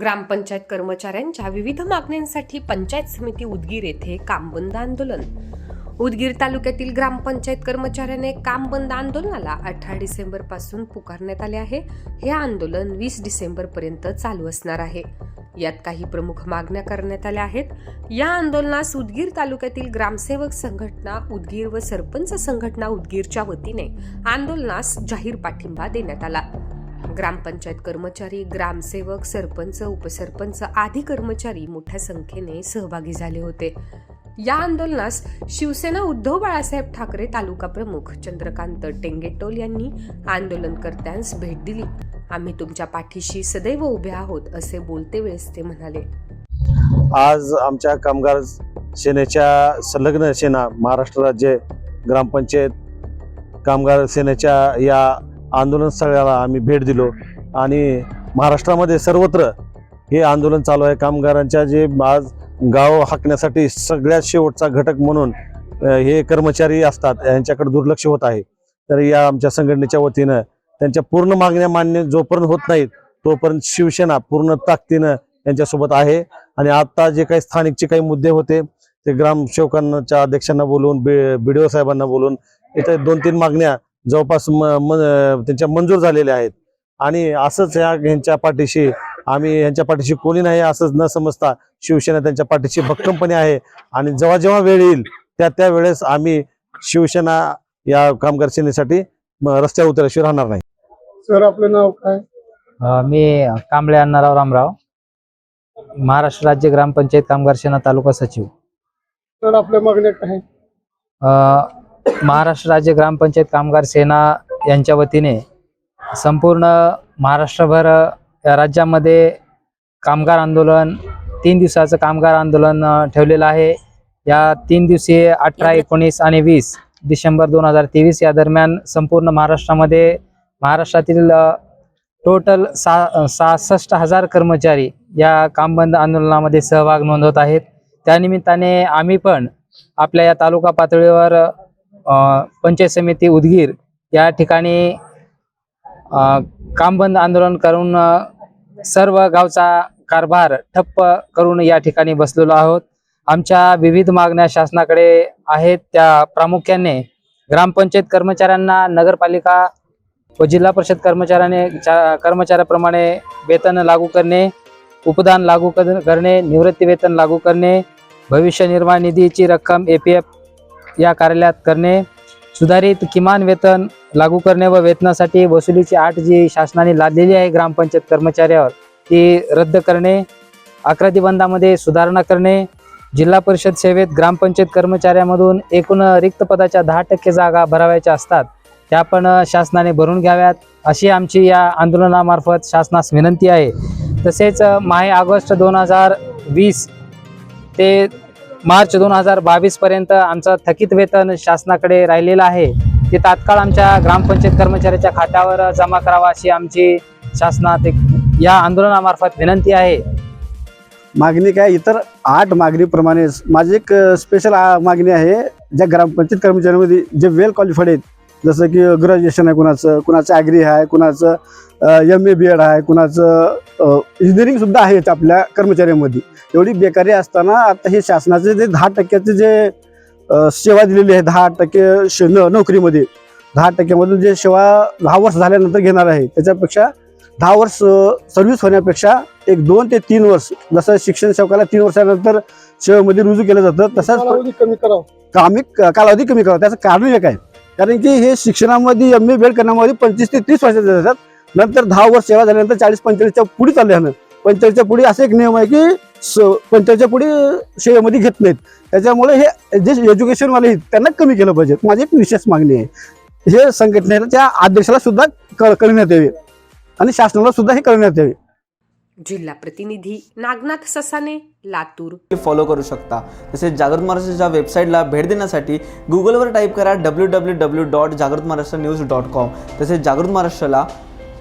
ग्रामपंचायत कर्मचाऱ्यांच्या विविध मागण्यांसाठी पंचायत समिती उदगीर येथे काम बंद आंदोलन. उदगीर तालुक्यातील ग्रामपंचायत कर्मचाऱ्याने काम बंद आंदोलनाला अठरा डिसेंबरपासून पुकारण्यात आले आहे. हे आंदोलन वीस डिसेंबर पर्यंत चालू असणार आहे. यात काही प्रमुख मागण्या करण्यात आल्या आहेत. या आंदोलनास उदगीर तालुक्यातील ग्रामसेवक संघटना उदगीर व सरपंच संघटना उदगीरच्या वतीने आंदोलनास जाहीर पाठिंबा देण्यात आला. ग्रामपंचायत कर्मचारी ग्रामसेवक सरपंच उपसरपंच आदी कर्मचारी मोठ्या संख्येने सहभागी झाले होते. या आंदोलनास शिवसेना उद्धव बाळासाहेब ठाकरे तालुका प्रमुख चंद्रकांत टेंगेटोल यांनी आंदोलनकर्त्यांस भेट दिली. आम्ही तुमच्या पाठीशी सदैव उभे आहोत असे बोलते वेळेस ते म्हणाले. आज आमच्या कामगार सेनेच्या संलग्न सेना महाराष्ट्र राज्य ग्रामपंचायत कामगार सेनेच्या या आंदोलन स्थळाला आम्ही भेट दिलो. आणि महाराष्ट्रामध्ये सर्वत्र हे आंदोलन चालू आहे. कामगारांच्या जे आज गाव हाकण्यासाठी सगळ्यात शेवटचा घटक म्हणून हे कर्मचारी असतात यांच्याकडे दुर्लक्ष होत आहे. तर या आमच्या संघटनेच्या वतीनं त्यांच्या पूर्ण मागण्या मान्य जोपर्यंत होत नाहीत तोपर्यंत शिवसेना पूर्ण ताकदीनं यांच्यासोबत आहे. आणि आता जे काही स्थानिकचे काही मुद्दे होते ते ग्रामसेवकांच्या अध्यक्षांना बोलून बी डी ओ साहेबांना बोलून इथे दोन तीन मागण्या जवळपास त्यांच्या मंजूर झालेल्या आहेत. आणि असंच या यांच्या पाठीशी आम्ही यांच्या पाठीशी कोणी नाही असंच न समजता शिवसेना त्यांच्या पाठीशी भक्कमपणे आहे. आणि जेव्हा जेव्हा वेळ येईल त्या त्या वेळेस आम्ही शिवसेना या कामगार सेनेसाठी रस्त्यावर उतरल्याशिवाय राहणार नाही. सर आपलं नाव काय? मी कांबळे अण्णाराव रामराव महाराष्ट्र राज्य ग्रामपंचायत कामगार सेना तालुका सचिव. सर आपल्या मागण्या काय? अ, महाराष्ट्र राज्य ग्रामपंचायत कामगार सेना यांच्या वतीने संपूर्ण महाराष्ट्रभर या राज्यामध्ये कामगार आंदोलन तीन दिवसाचं कामगार आंदोलन ठेवलेलं आहे. या तीन दिवसीय अठरा एकोणीस आणि वीस डिसेंबर दोन हजार तेवीस या दरम्यान संपूर्ण महाराष्ट्रामध्ये महाराष्ट्रातील टोटल सा सहासष्ट हजार कर्मचारी या कामबंद आंदोलनामध्ये सहभाग नोंदवत आहेत. त्यानिमित्ताने आम्ही पण आपल्या या तालुका पातळीवर पंचायत समिती उदगीर या ठिकाणी काम कामबंद आंदोलन करून सर्व गावचा कारभार ठप्प करून या ठिकाणी बसलेलो आहोत. आमच्या विविध मागण्या शासनाकडे आहेत. त्या प्रामुख्याने ग्रामपंचायत कर्मचाऱ्यांना नगरपालिका व जिल्हा परिषद कर्मचाऱ्याने कर्मचाऱ्याप्रमाणे वेतन लागू करणे उपदान लागू कर- करणे निवृत्ती वेतन लागू करणे भविष्य निर्वाह निधीची रक्कम ए पी एफ या कार्यालयात करणे सुधारित किमान वेतन लागू करणे व वेतनासाठी वसुलीची आठ जी शासनाने लादलेली आहे ग्रामपंचायत कर्मचाऱ्यावर ती रद्द करणे अकरा बंदामध्ये सुधारणा करणे जिल्हा परिषद सेवेत ग्रामपंचायत कर्मचाऱ्यामधून एकूण रिक्त पदाच्या दहा टक्के जागा भरावायच्या असतात त्या पण शासनाने भरून घ्याव्यात अशी आमची या आंदोलनामार्फत शासनास विनंती आहे. तसेच माहे ऑगस्ट दोन हजार वीस ते मार्च दोन हजार बावीस पर्यंत आमचं थकीत वेतन शासनाकडे राहिलेलं आहे. ते तात्काळ आमच्या ग्रामपंचायत कर्मचाऱ्याच्या खात्यावर जमा करावा अशी आमची शासनात एक या आंदोलनामार्फत विनंती आहे. मागणी काय? इतर आठ मागणीप्रमाणे माझी एक स्पेशल मागणी आहे. ज्या ग्रामपंचायत कर्मचाऱ्यांमध्ये जे वेल क्वालिफाईड आहेत जसं की ग्रॅज्युएशन आहे कुणाचं कुणाचं ॲग्री आहे कुणाचं एम ए बी एड आहे कुणाचं इंजिनिअरिंग सुद्धा आहे आपल्या कर्मचाऱ्यांमध्ये. एवढी बेकारी असताना आता हे शासनाचे जे दहा टक्क्याचे जे सेवा दिलेली आहे दहा टक्के नोकरीमध्ये दहा टक्क्यामधून जे सेवा दहा वर्ष झाल्यानंतर घेणार आहे त्याच्यापेक्षा दहा वर्ष सर्व्हिस होण्यापेक्षा एक दोन ते तीन वर्ष जसं शिक्षण सेवकाला तीन वर्षानंतर सेवेमध्ये रुजू केलं जातं तसंच कमी करावं. कामी कालावधी कमी करावा त्याचं कारण एक आहे. कारण की हे शिक्षणामध्ये एम ए बेड करण्यामध्ये पंचवीस ते तीस वर्षाचे जातात नंतर दहा वर्ष सेवा झाल्यानंतर चाळीस पंचेचाळीसच्या पुढे चालले ह्यानं पंचेचाळीसच्या पुढे असा एक नियम आहे की स पंचेचाळीसच्या पुढे सेवेमध्ये घेत नाहीत. त्याच्यामुळे हे जे एज्युकेशनवाले आहेत त्यांना कमी केलं पाहिजे. माझी एक विशेष मागणी आहे. हे संघटनेच्या आदेशाला सुद्धा क- कळण्यात यावे. आणि शासनाला सुद्धा हे कळण्यात यावे. जिल्हा प्रतिनिधी नागनाथ ससाने लातूर. फॉलो करू शकता. तसेच जागृत महाराष्ट्राच्या वेबसाईटला भेट देण्यासाठी गुगलवर टाईप करा डब्ल्यू डब्ल्यू डब्ल्यू डॉट जागृत महाराष्ट्र न्यूज डॉट कॉम तसेच जागृत महाराष्ट्राला